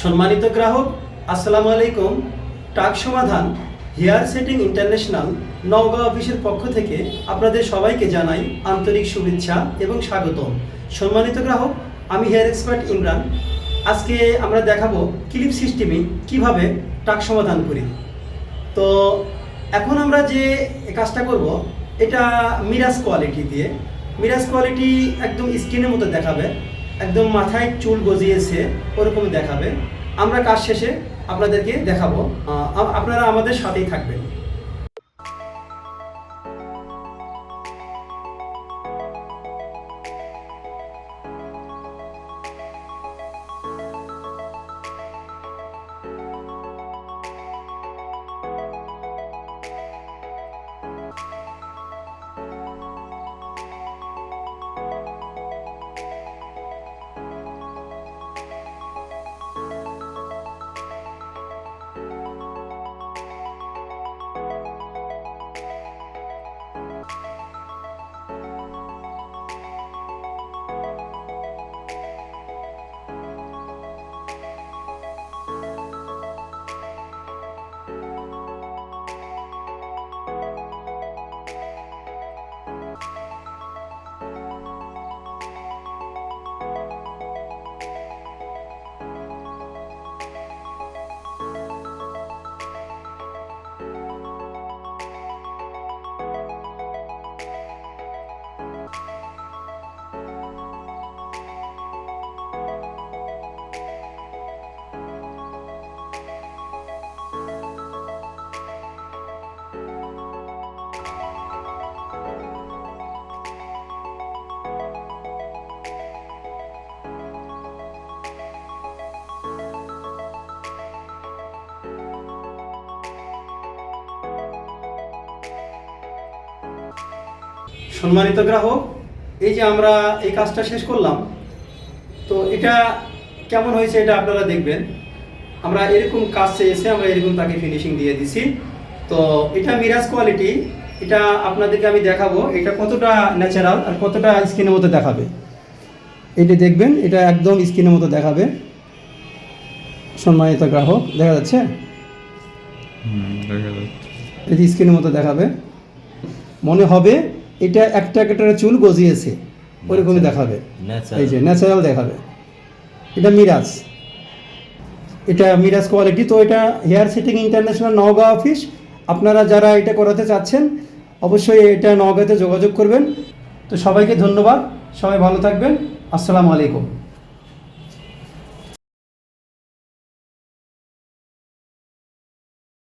সম্মানিত গ্রাহক, আসসালামু আলাইকুম। টাক সমাধান, হেয়ার সেটিং ইন্টারন্যাশনাল, নওগাঁ অফিসের পক্ষ থেকে আপনাদের সবাইকে জানাই আন্তরিক শুভেচ্ছা এবং স্বাগতম। সম্মানিত গ্রাহক, আমি হেয়ার এক্সপার্ট ইমরান। আজকে আমরা দেখাবো ক্লিপ সিস্টেমে কীভাবে টাক সমাধান করি। তো এখন আমরা যে কাজটা করব, এটা মিরাজ কোয়ালিটি দিয়ে। মিরাজ কোয়ালিটি একদম স্কিনের মতো দেখাবে। একদম মাথায় চুল গজিয়েছে, ওরকম দেখাবে। আমরা কাজ শেষে আপনাদেরকে দেখাবো। আপনারা আমাদের সাথেই থাকবেন। সম্মানিত গ্রাহক এই যে আমরা এই কাজটা শেষ করলাম তো এটা কেমন হয়েছে এটা আপনারা দেখবেন। আমরা এরকম কাজ চেয়েছে আমরা এরকম তাকে ফিনিশিং দিয়ে দিছি। তো এটা মিরাজ কোয়ালিটি এটা আপনাদেরকে আমি দেখাবো এটা কতটা ন্যাচারাল আর কতটা স্কিনের মতো দেখাবে। এটা দেখবেন এটা একদম স্কিনের মতো দেখাবে। সম্মানিত গ্রাহক দেখা যাচ্ছে? এটি স্কিনের মতো দেখাবে। মনে হবে এটা একটা একটা চুল গজিয়েছে ওরকমই দেখাবে। এই যে ন্যাচারাল দেখাবে। এটা মিরাজ। এটা মিরাজ কোয়ালিটি তো এটা hair setting international Naogaon office আপনারা যারা এটা করাতে চাচ্ছেন অবশ্যই এটা নওগাঁতে যোগাযোগ করবেন। তো সবাইকে ধন্যবাদ। সবাই ভালো থাকবেন। আসসালামু আলাইকুম।